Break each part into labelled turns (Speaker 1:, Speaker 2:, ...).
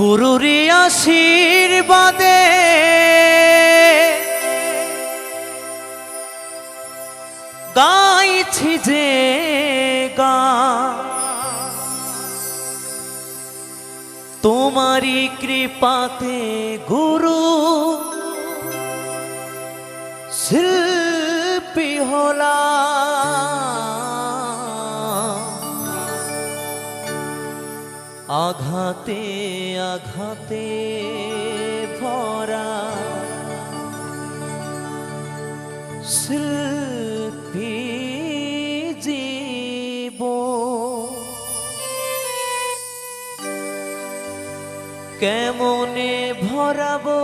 Speaker 1: গুরুরি আশীর্বাদে। গাইছি যে গা। তোমারি কৃপাতে গুরু শিল্পী হলা আঘাতে আঘাতে ভরা শিল্পী কেমনে ভরাবো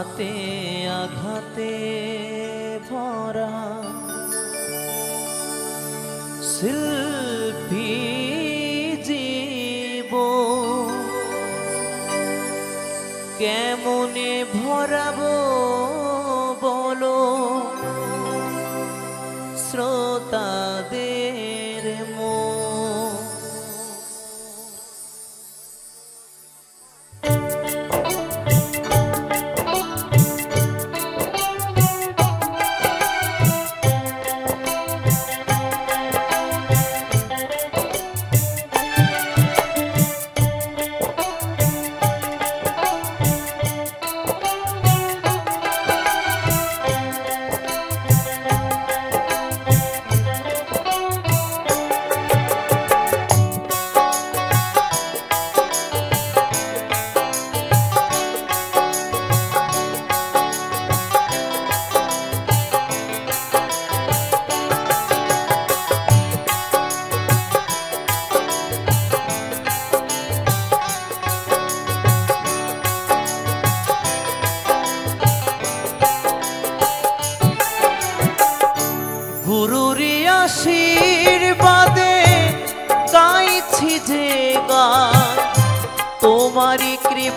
Speaker 1: আঘাতে আঘাতে ভরা শিল্পী জীব কেমনে ভরাবো বলো? শ্রোতাদের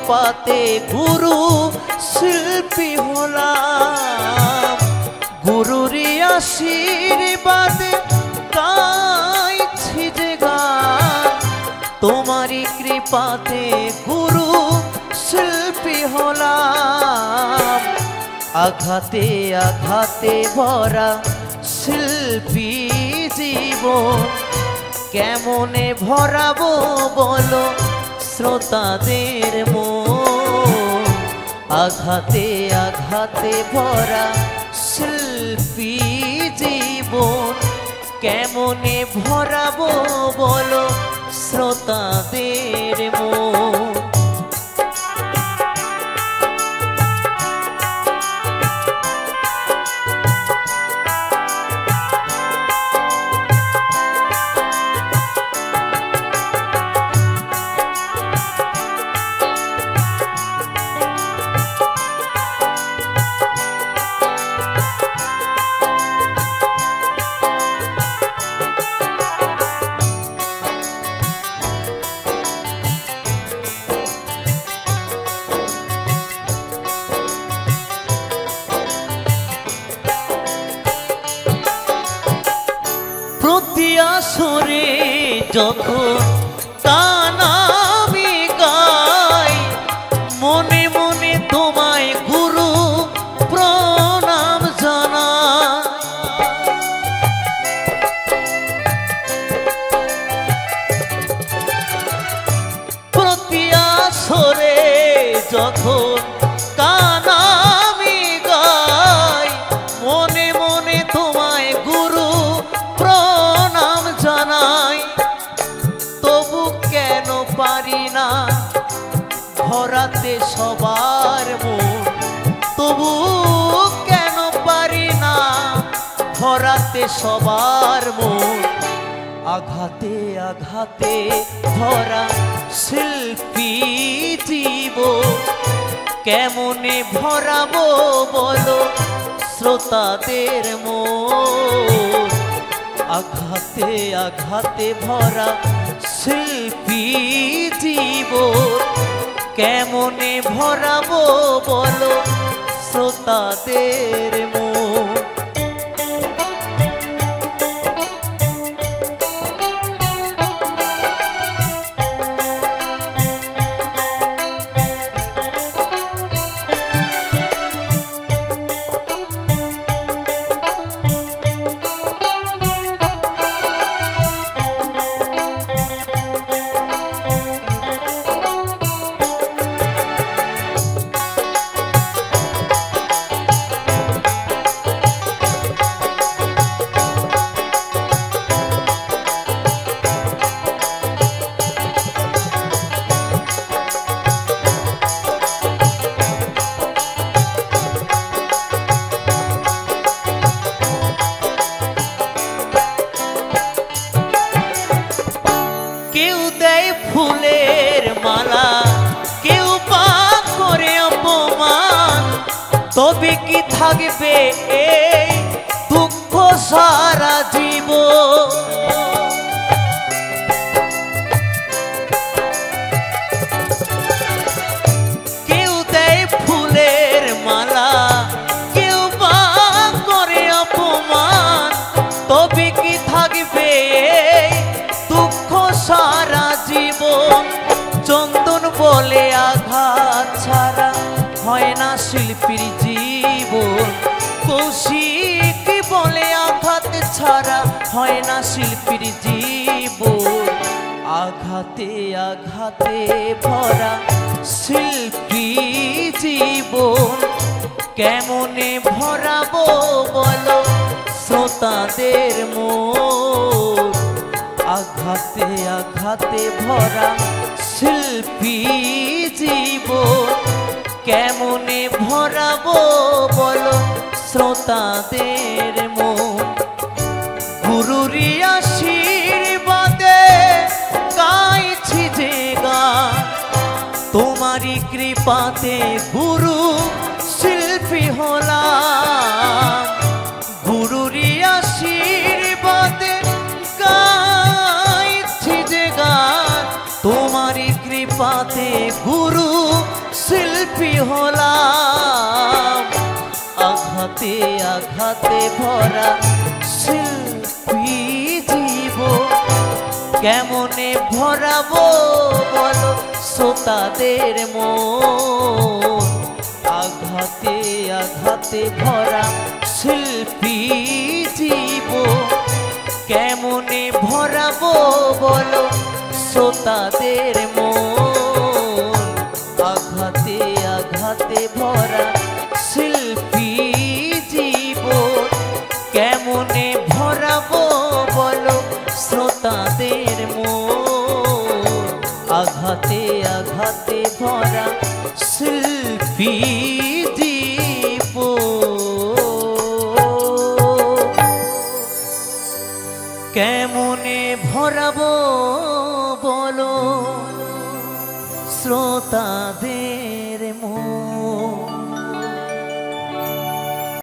Speaker 1: কৃপাতে গুরু শিল্পী হলাম। গুরুরি আশীর্বাদে গাইছি যে গান। তোমারই কৃপাতে গুরু শিল্পী হলাম। আঘাতে আঘাতে ভরা শিল্পী জীবন। কেমনে ভরাবো বলো? শ্রোতাদের মন। আঘাতে আঘাতে ভরা শিল্পী জীবন। কেমনে ভরাবো বলো শ্রোতাদের যখন কানামি গাই মনে মনে তোমায় ভরাতে সবার মন। তবু কেন পারি না ভরাতে সবার মন। আঘাতে আঘাতে ভরা শিল্পী জীব। কেমনে ভরাবো বলো শ্রোতাদের মন। আঘাতে আঘাতে ভরা শিল্পী জীব। কেমনে ভরাবো বলো? শ্রোতাদের থাকবে এই দুঃখ সারা জীব কেউ দেয় ফুলের মালা, কেউ বা করে অপমান। তবে কি থাকবে দুঃখ সারা জীবন? চন্দন বলে আঘাত ছাড়া হয় না শিল্পীর হয় না শিল্পীর জীবন আঘাতে আঘাতে ভরা শিল্পী জীবন। কেমনে ভরাবো বলো শ্রোতাদের মন। আঘাতে আঘাতে ভরা শিল্পী জীবন। কেমনে ভরাবো বলো শ্রোতাদের মন। তোমারই কৃপাতে গুরু শিল্পী হলাম। গুরুরি আশীর্বাদে গাইছি যে গান। কৃপাতে গুরু শিল্পী হলাম। আঘাতে আঘাতে ভরা শিল্পী কেমনে ভরাবো বলো শ্রোতাদের মন? আঘাতে আঘাতে ভরা শিল্পী জীব কেমনে ভরাবো বলো শ্রোতাদের মন? আঘাতে আঘাতে ভরা কেমনে ভরাবো বলো? শ্রোতাদের